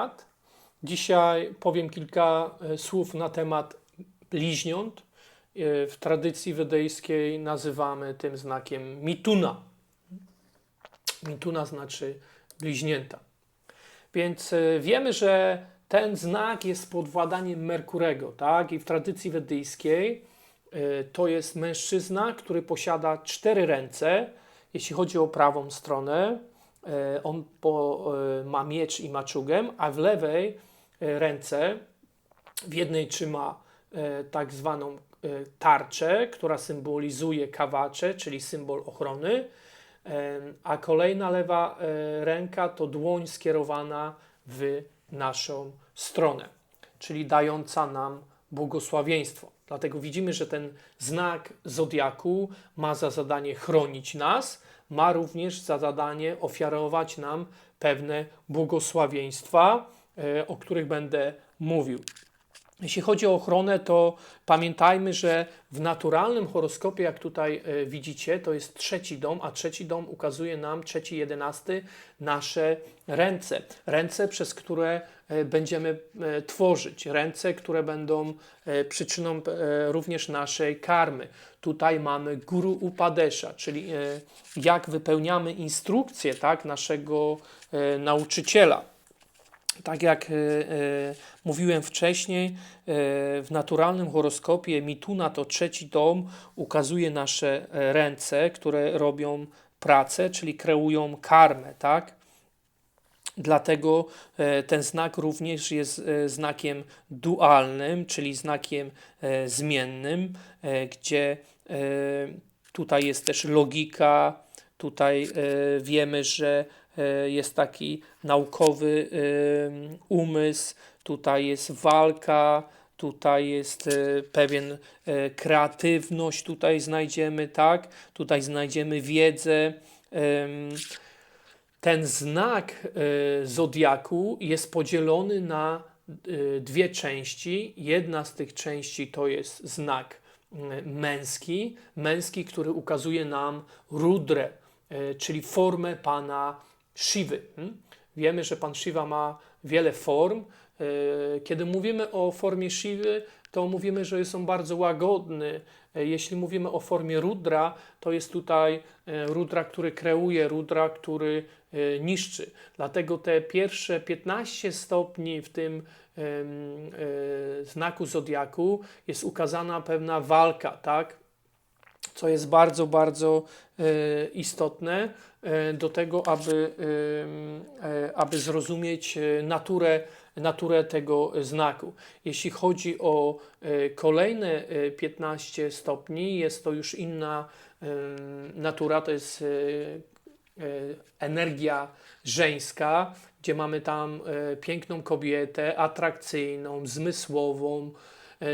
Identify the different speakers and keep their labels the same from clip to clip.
Speaker 1: temat. Dzisiaj powiem kilka e, słów na temat bliźniąt. E, W tradycji wedejskiej nazywamy tym znakiem mituna. Mituna znaczy bliźnięta. Więc e, wiemy, że ten znak jest pod władaniem Merkurego, tak? I w tradycji wedyjskiej to jest mężczyzna, który posiada cztery ręce. Jeśli chodzi o prawą stronę, on po, e, ma miecz i maczugę, a w lewej e, ręce w jednej trzyma e, tak zwaną e, tarczę, która symbolizuje kawacze, czyli symbol ochrony, e, a kolejna lewa e, ręka to dłoń skierowana w naszą stronę, czyli dająca nam błogosławieństwo. Dlatego widzimy, że ten znak zodiaku ma za zadanie chronić nas, ma również za zadanie ofiarować nam pewne błogosławieństwa, e, o których będę mówił. Jeśli chodzi o ochronę, to pamiętajmy, że w naturalnym horoskopie, jak tutaj e, widzicie, to jest trzeci dom, a trzeci dom ukazuje nam, trzeci, jedenasty, nasze ręce. Ręce, przez które e, będziemy e, tworzyć, ręce, które będą przyczyną również naszej karmy. Tutaj mamy guru upadesza, czyli jak wypełniamy instrukcję tak, naszego nauczyciela. Tak jak e, e, mówiłem wcześniej, e, w naturalnym horoskopie Mituna to trzeci dom ukazuje nasze e, ręce, które robią pracę, czyli kreują karmę, tak? Dlatego e, ten znak również jest e, znakiem dualnym, czyli znakiem zmiennym, gdzie tutaj jest też logika, tutaj wiemy, że jest taki naukowy e, umysł, tutaj jest walka, tutaj jest e, pewien e, kreatywność, tutaj znajdziemy, tak? Tutaj znajdziemy wiedzę. ten znak e, zodiaku jest podzielony na e, dwie części. Jedna z tych części to jest znak męski, męski, który ukazuje nam rudrę, e, czyli formę pana Shivy. hmm? Wiemy, że pan Shiva ma wiele form. E, Kiedy mówimy o formie Shivy, to mówimy, że jest on bardzo łagodny. E, Jeśli mówimy o formie Rudra, to jest tutaj e, Rudra, który kreuje, Rudra, który niszczy. Dlatego te pierwsze 15 stopni w tym znaku zodiaku jest ukazana pewna walka, tak? Co jest bardzo, bardzo e, istotne e, do tego, aby, e, aby zrozumieć naturę, naturę tego znaku. Jeśli chodzi o kolejne e, 15 stopni, jest to już inna natura, to jest energia żeńska, gdzie mamy tam piękną kobietę, atrakcyjną, zmysłową,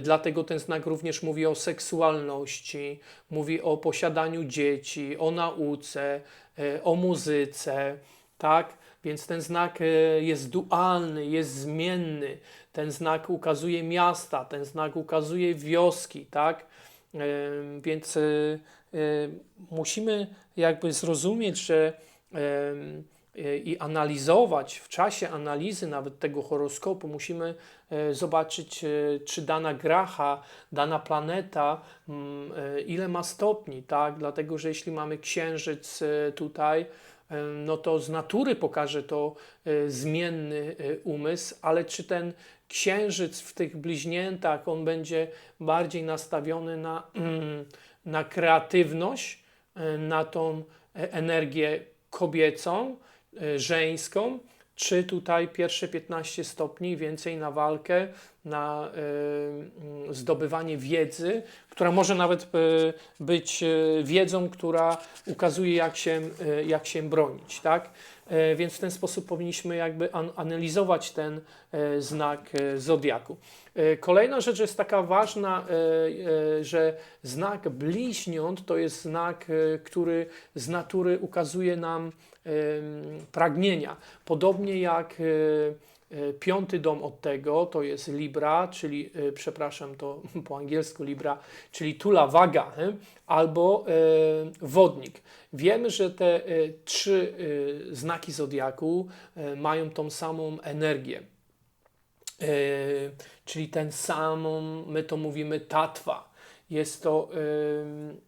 Speaker 1: Dlatego ten znak również mówi o seksualności, mówi o posiadaniu dzieci, o nauce, e, o muzyce, tak? Więc ten znak e, jest dualny, jest zmienny. Ten znak ukazuje miasta, ten znak ukazuje wioski, tak? E, Więc e, e, musimy jakby zrozumieć, że e, i analizować w czasie analizy nawet tego horoskopu musimy e, zobaczyć, e, czy dana gracha, dana planeta, mm, e, ile ma stopni, tak? Dlatego, że jeśli mamy księżyc e, tutaj, e, no to z natury pokaże to e, zmienny e, umysł, ale czy ten księżyc w tych bliźniętach, on będzie bardziej nastawiony na, na kreatywność, e, na tą e, energię kobiecą, e, żeńską, czy tutaj pierwsze 15 stopni więcej na walkę, na mm, zdobywanie wiedzy, która może nawet e, być e, wiedzą, która ukazuje, jak się, jak się bronić, tak? Więc w ten sposób powinniśmy jakby an- analizować ten znak zodiaku. Kolejna rzecz jest taka ważna, że znak bliźniąt to jest znak, który z natury ukazuje nam pragnienia. Podobnie jak Piąty dom od tego to jest Libra, czyli, e, przepraszam, to po angielsku Libra, czyli Tula Waga e, albo e, Wodnik. Wiemy, że te e, trzy e, znaki zodiaku e, mają tą samą energię. E, czyli ten samą, my to mówimy tatwa. Jest to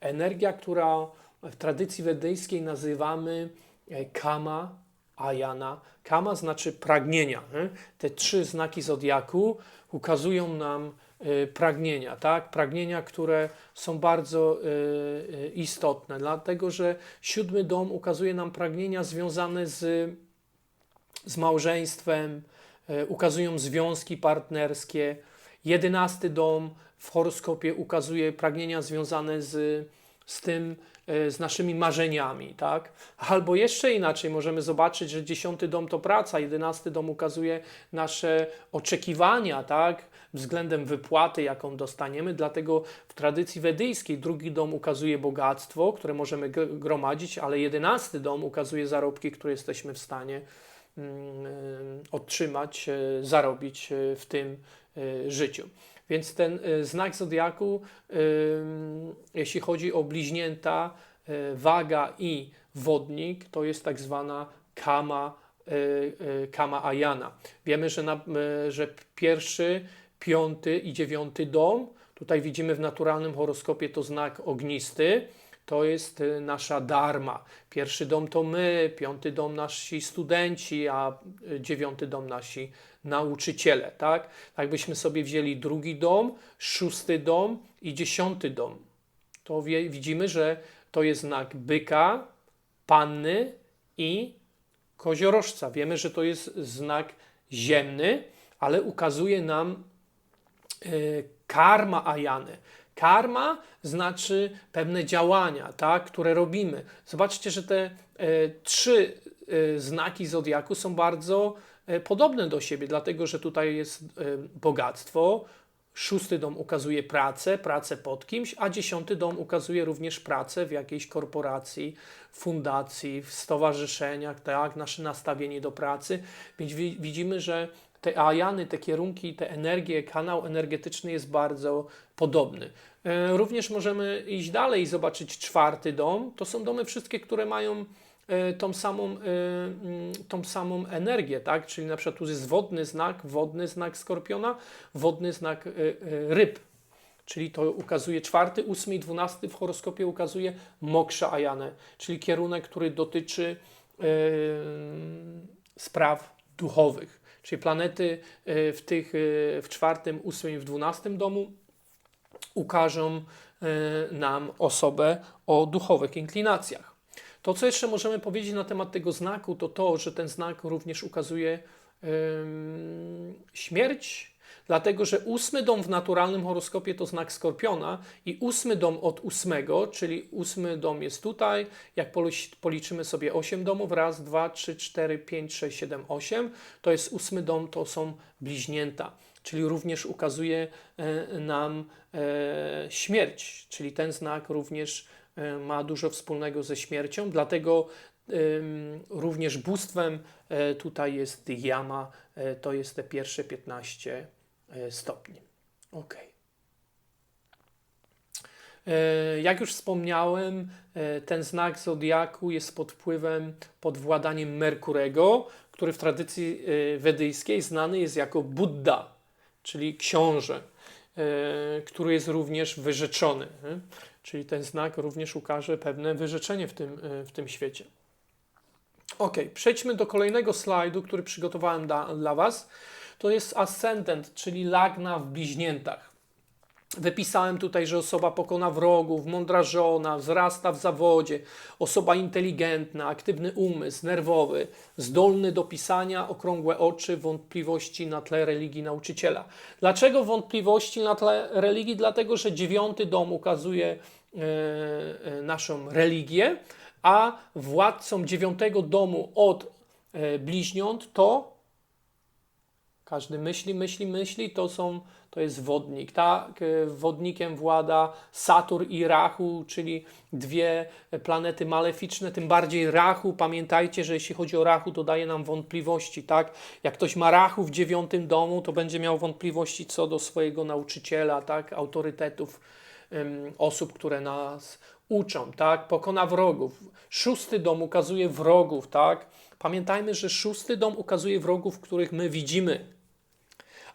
Speaker 1: energia, która w tradycji wedyjskiej nazywamy e, kama, ajana. Kama znaczy pragnienia. nie? Te trzy znaki zodiaku ukazują nam e, pragnienia, tak? Pragnienia, które są bardzo e, e, istotne, dlatego że siódmy dom ukazuje nam pragnienia związane z, z małżeństwem, ukazują związki partnerskie. Jedenasty dom w horoskopie ukazuje pragnienia związane z, z tym, z naszymi marzeniami, tak? Albo jeszcze inaczej możemy zobaczyć, że dziesiąty dom to praca, jedenasty dom ukazuje nasze oczekiwania, tak? Względem wypłaty, jaką dostaniemy, dlatego w tradycji wedyjskiej drugi dom ukazuje bogactwo, które możemy gromadzić, ale jedenasty dom ukazuje zarobki, które jesteśmy w stanie mm, e, otrzymać, e, zarobić e, w tym e, życiu. Więc ten e, znak zodiaku, jeśli chodzi o bliźnięta, e, waga i wodnik, to jest tak zwana kama, e, e, kama ajana. Wiemy, że, na, że pierwszy, piąty i dziewiąty dom, tutaj widzimy w naturalnym horoskopie to znak ognisty, to jest nasza dharma. Pierwszy dom to my, piąty dom nasi studenci, a dziewiąty dom nasi nauczyciele, tak? Tak byśmy sobie wzięli drugi dom, szósty dom i dziesiąty dom. To wie, widzimy, że to jest znak byka, panny i koziorożca. Wiemy, że to jest znak ziemny, ale ukazuje nam e, karma ajany. Karma znaczy pewne działania, tak, które robimy. Zobaczcie, że te e, trzy e, znaki zodiaku są bardzo podobne do siebie, dlatego że tutaj jest bogactwo, szósty dom ukazuje pracę, pracę pod kimś, a dziesiąty dom ukazuje również pracę w jakiejś korporacji, fundacji, w stowarzyszeniach, tak, nasze nastawienie do pracy. Więc wi- widzimy, że te ajany, te kierunki, te energie, kanał energetyczny jest bardzo podobny. E, Również możemy iść dalej i zobaczyć czwarty dom. To są domy wszystkie, które mają tą samą, e, mm, tą samą energię, tak? Czyli na przykład tu jest wodny znak, wodny znak skorpiona, wodny znak e, ryb. Czyli to ukazuje czwarty, ósmy i dwunasty w horoskopie ukazuje moksha ajanę, czyli kierunek, który dotyczy e, spraw duchowych. Czyli planety w tych w czwartym, ósmym i w dwunastym domu ukażą nam osobę o duchowych inklinacjach. To, co jeszcze możemy powiedzieć na temat tego znaku, to to, że ten znak również ukazuje em, śmierć, dlatego że ósmy dom w naturalnym horoskopie to znak skorpiona i ósmy dom od ósmego, czyli ósmy dom jest tutaj, jak polic- policzymy sobie osiem domów, raz, dwa, trzy, cztery, pięć, sześć, siedem, osiem, to jest ósmy dom, to są bliźnięta, czyli również ukazuje e, nam e, śmierć, czyli ten znak również ma dużo wspólnego ze śmiercią, dlatego również bóstwem e, tutaj jest Yama, e, to jest te pierwsze 15 e, stopni. Ok. E, Jak już wspomniałem, e, ten znak zodiaku jest pod wpływem, pod władaniem Merkurego, który w tradycji e, wedyjskiej znany jest jako Buddha, czyli książę, e, który jest również wyrzeczony. Czyli ten znak również ukaże pewne wyrzeczenie w tym, e, w tym świecie. Ok, przejdźmy do kolejnego slajdu, który przygotowałem da, dla Was. To jest ascendent, czyli lagna w bliźniętach. Wypisałem tutaj, że osoba pokona wrogów, mądra żona, wzrasta w zawodzie, osoba inteligentna, aktywny umysł, nerwowy, zdolny do pisania, okrągłe oczy, wątpliwości na tle religii nauczyciela. Dlaczego wątpliwości na tle religii? Dlatego, że dziewiąty dom ukazuje e, e, naszą religię, a władcą dziewiątego domu od e, bliźniąt to Każdy myśli, myśli, myśli, to, są, to jest wodnik. Tak, e, wodnikiem włada Saturn i Rahu, czyli dwie planety maleficzne, tym bardziej Rahu. Pamiętajcie, że jeśli chodzi o Rahu, to daje nam wątpliwości. Tak? Jak ktoś ma Rahu w dziewiątym domu, to będzie miał wątpliwości co do swojego nauczyciela, tak? autorytetów, ym, osób, które nas uczą. Tak? Pokona wrogów. Szósty dom ukazuje wrogów. Tak? Pamiętajmy, że szósty dom ukazuje wrogów, których my widzimy.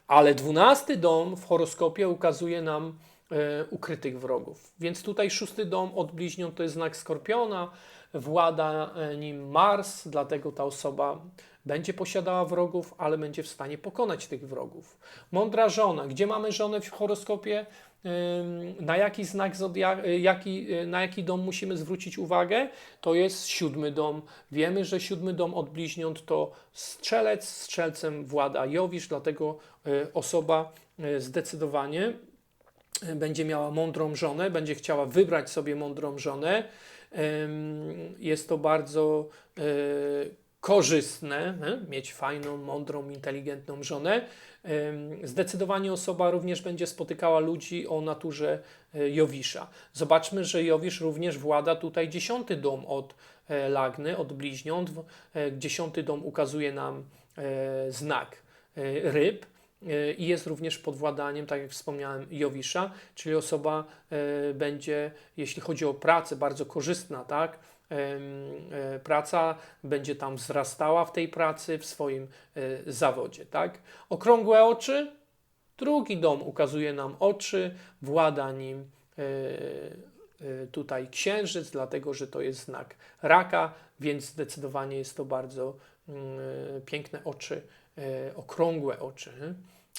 Speaker 1: Ale dwunasty dom w horoskopie ukazuje nam e, ukrytych wrogów. Więc tutaj szósty dom od bliźniąt to jest znak skorpiona, włada e, nim Mars, dlatego ta osoba będzie posiadała wrogów, ale będzie w stanie pokonać tych wrogów. Mądra żona. Gdzie mamy żonę w horoskopie? Na jaki znak zodiaku, jaki, y, na jaki dom musimy zwrócić uwagę? To jest siódmy dom. Wiemy, że siódmy dom od bliźniąt to strzelec, strzelcem włada Jowisz, dlatego y, osoba y, zdecydowanie y, będzie miała mądrą żonę, będzie chciała wybrać sobie mądrą żonę. Jest to bardzo y, korzystne, mieć fajną, mądrą, inteligentną żonę. Zdecydowanie osoba również będzie spotykała ludzi o naturze e, Jowisza. Zobaczmy, że Jowisz również włada tutaj dziesiąty dom od e, Lagny, od bliźniąt. E, Dziesiąty dom ukazuje nam znak ryb. E, I jest również pod władaniem, tak jak wspomniałem, Jowisza, czyli osoba e, będzie, jeśli chodzi o pracę, bardzo korzystna, tak? E, praca będzie tam wzrastała w tej pracy, w swoim zawodzie, tak? Okrągłe oczy, drugi dom ukazuje nam oczy, włada nim tutaj księżyc, dlatego że to jest znak raka, więc zdecydowanie jest to bardzo mm, piękne oczy, okrągłe oczy.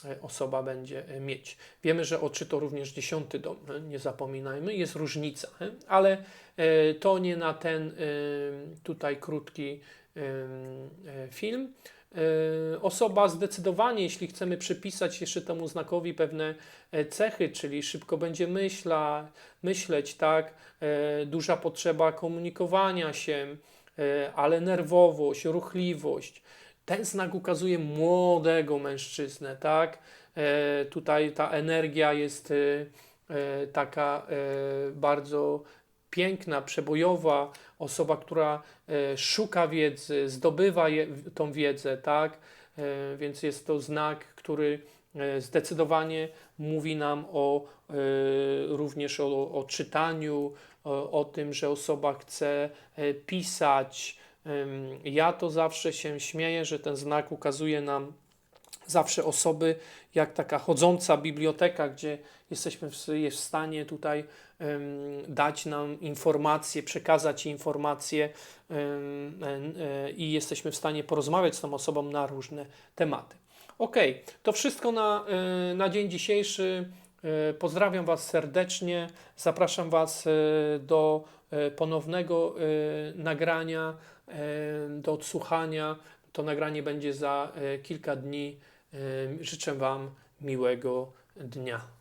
Speaker 1: e, Osoba będzie e, mieć. Wiemy, że oczy to również dziesiąty dom, nie? zapominajmy, jest różnica, ale e, to nie na ten e, tutaj krótki e, e, film. E, Osoba zdecydowanie, jeśli chcemy przypisać jeszcze temu znakowi pewne e, cechy, czyli szybko będzie myśla, myśleć, tak, e, duża potrzeba komunikowania się, e, ale nerwowość, ruchliwość. Ten znak ukazuje młodego mężczyznę, tak? E, Tutaj ta energia jest e, e, taka e, bardzo piękna, przebojowa, osoba, która e, szuka wiedzy, zdobywa je, tą wiedzę, tak? E, Więc jest to znak, który e, zdecydowanie mówi nam o e, również o, o czytaniu, o, o tym, że osoba chce e, pisać. Ja to zawsze się śmieję, że ten znak ukazuje nam zawsze osoby jak taka chodząca biblioteka, gdzie jesteśmy w, jest w stanie tutaj dać nam informacje, przekazać informacje e, i jesteśmy w stanie porozmawiać z tą osobą na różne tematy. Ok, to wszystko na, e, na dzień dzisiejszy. E, Pozdrawiam Was serdecznie. Zapraszam Was do ponownego nagrania, do odsłuchania. To nagranie będzie za e, kilka dni. Życzę Wam miłego dnia.